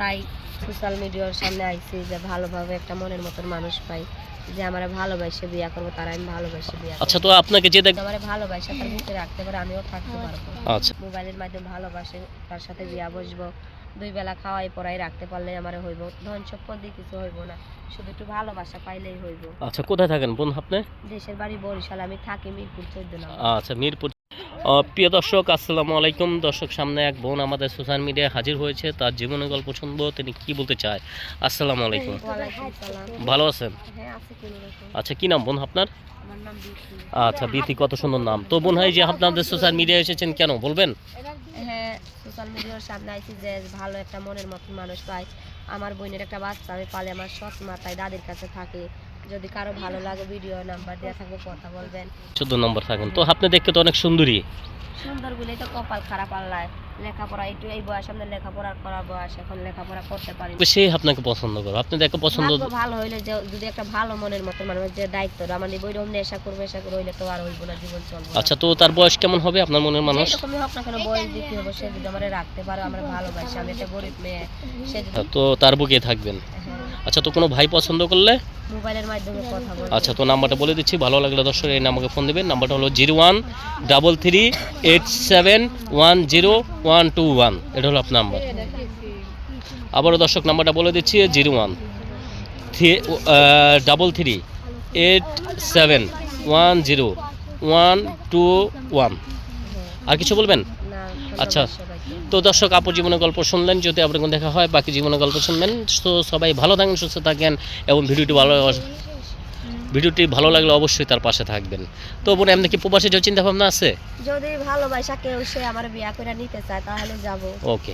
তাই সোশ্যাল মিডিয়ার সামনে আইছি যে ভালোভাবে একটা মনের মতন মানুষ পাই যে আমার ভালোবাসে বিয়া করব তারা আমি ভালোবাসে বিয়া আচ্ছা তো আপনাকে যে দেখ আমার ভালোবাসা তার বুকে রাখতে পারে আমিও থাকতে পারব। আচ্ছা। মোবাইলের মাধ্যমে ভালোবাসে তার সাথে বিয়া বসবো দুই বেলা খাওয়াই পড়াই রাখতে পারলে আমার হইব। ধন সম্পদ দিয়ে কিছু হইব না শুধু একটু ভালোবাসা পাইলেই হইব। আচ্ছা কোথায় থাকেন বোন আপনি? দেশের বাড়ি বরিশাল আমি থাকি মিরপুর চোদ্দ নম্বর। আচ্ছা মিরপুর প্রিয় দর্শক আসসালামু আলাইকুম। দর্শক সামনে এক বোন আমাদের সোশ্যাল মিডিয়ায় হাজির হয়েছে। তার জীবনের গল্প শুনব তিনি কি বলতে চায়? আসসালামু আলাইকুম। ভালো আছেন? হ্যাঁ আচ্ছা কি নাম বোন আপনার? আচ্ছা বিতি কত সুন্দর নাম। তো বোন হয় যে আপনাদের সোশ্যাল মিডিয়ায় এসেছেন কেন বলবেন? হ্যাঁ সোশ্যাল মিডিয়ার সামনে আইছি যে ভালো একটা মনের মতন মানুষ পাই। আমার বোনের একটা বাচ্চা আমি পালে আমার সৎ মাতায় দাদির কাছে থাকে। যদি কারও ভালো লাগে ভিডিও নাম্বার দেওয়া থাকবে কথা বলবেন। চোদ্দ নম্বর থাকেন। তো আপনি দেখতে তো অনেক সুন্দরী। সুন্দর বলেই তো কপাল খারাপ আল্লাহ। লেখাপড়া একটু এই বয়স আমাদের লেখাপড়া করার বয়স এখন লেখাপড়া করতে পারি। সে আপনাকে পছন্দ করে আপনি দেখে পছন্দ ভালো হইলে যদি একটা ভালো মনের মতো মানুষ যে দায়িত্ব আমাদের বইরকম নেশা করবে নেশা করে হইলে তো আর হইব না জীবন চলবে আচ্ছা তো তার বয়স কেমন হবে আপনার মনের মানুষ? যেরকমই হোক না কেন বয়স দিতে হবে সে যদি আমার রাখতে পারো আমরা ভালোবাসি আমি একটা গরিব মেয়ে সে তো তার বুকে থাকবেন। আচ্ছা তো কোনো ভাই পছন্দ করলে? মোবাইলের মাধ্যমে কথা বলবে। আচ্ছা তো নাম্বারটা বলে দিচ্ছি। ভালো লাগলে দর্শক এই নাম্বারকে ফোন দেবেন। নাম্বারটা হলো zero one double three eight seven one zero one two one. এটা হলো আপনার নাম্বার। আবারও দর্শক নাম্বারটা বলে দিচ্ছি zero one three double three eight seven one zero one two one. আর কিছু বলবেন। আচ্ছা। তো দর্শক আপু জীবনের গল্প শুনলেন যদি আপনার দেখা হয় বাকি জীবনের গল্প শুনবেন। তো সবাই ভালো থাকেন সুস্থ থাকেন এবং ভিডিওটি ভালো ভিডিওটি ভালো লাগলে অবশ্যই তার পাশে থাকবেন। তো বোন এমনি কি প্রবাসে যাওয়ার চিন্তা ভাবনা আছে? যদি ভালোবাসা কেউ সে আমার বিয়া করে নিতে চায় তাহলে যাব। ওকে।